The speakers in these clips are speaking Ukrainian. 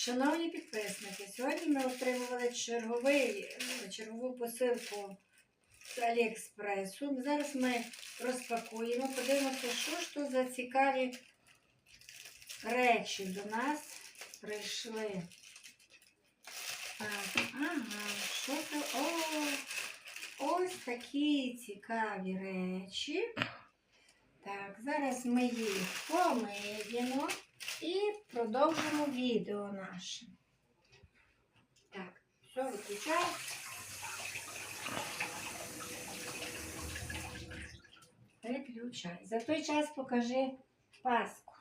Шановні підписники, сьогодні ми отримували черговий, е, чергову посилку з Аліекспресу. Зараз ми розпакуємо, подивимося, що ж то за цікаві речі до нас прийшли. Так, ага, що то? О, ось такі цікаві речі. Так, зараз ми їх помиємо і продовжимо відео наше. Так, все, виключаю. Переключай. За той час покажи паску.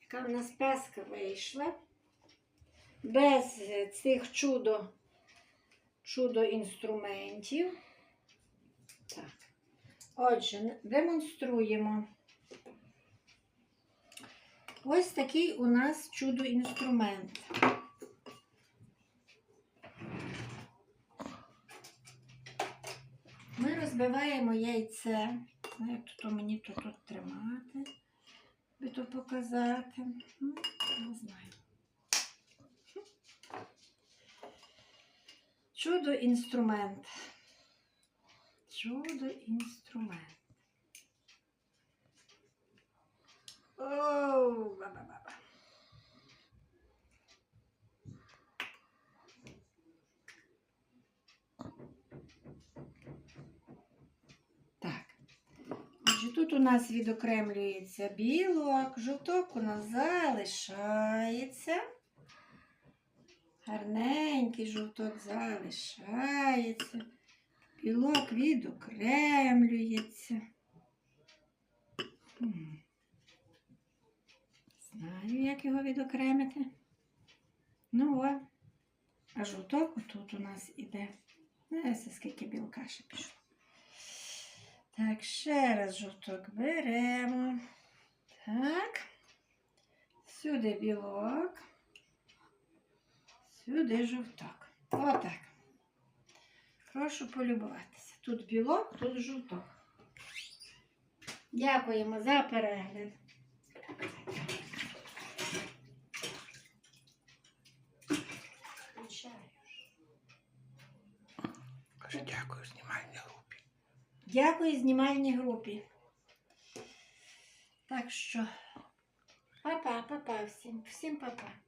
Яка в нас паска вийшла? Без цих чудо, чудо інструментів. Так. Отже, демонструємо. Ось такий у нас чудо-інструмент. Ми розбиваємо яйце. Ну, Як то мені тут, тут тримати, би то показати. Ну, Не знаю. Чудо-інструмент. Чудо-інструмент. Оу, ба-ба-ба-ба. Тут у нас відокремлюється білок, жовток у нас залишається. Гарненький жовток залишається. Білок відокремлюється. Знаю, як його відокремити. Ну о, а жовток отут у нас іде. Ось скільки білка ще пішло. Так, ще раз жовток беремо. Так. Сюди білок. Сюди жовток. Отак. Прошу полюбуватися. Тут білок, тут жовток. Дякуємо за перегляд. Каже, дякую знімальній групі. Дякую знімальній групі. Так що, па-па, па-па всім, всім па-па.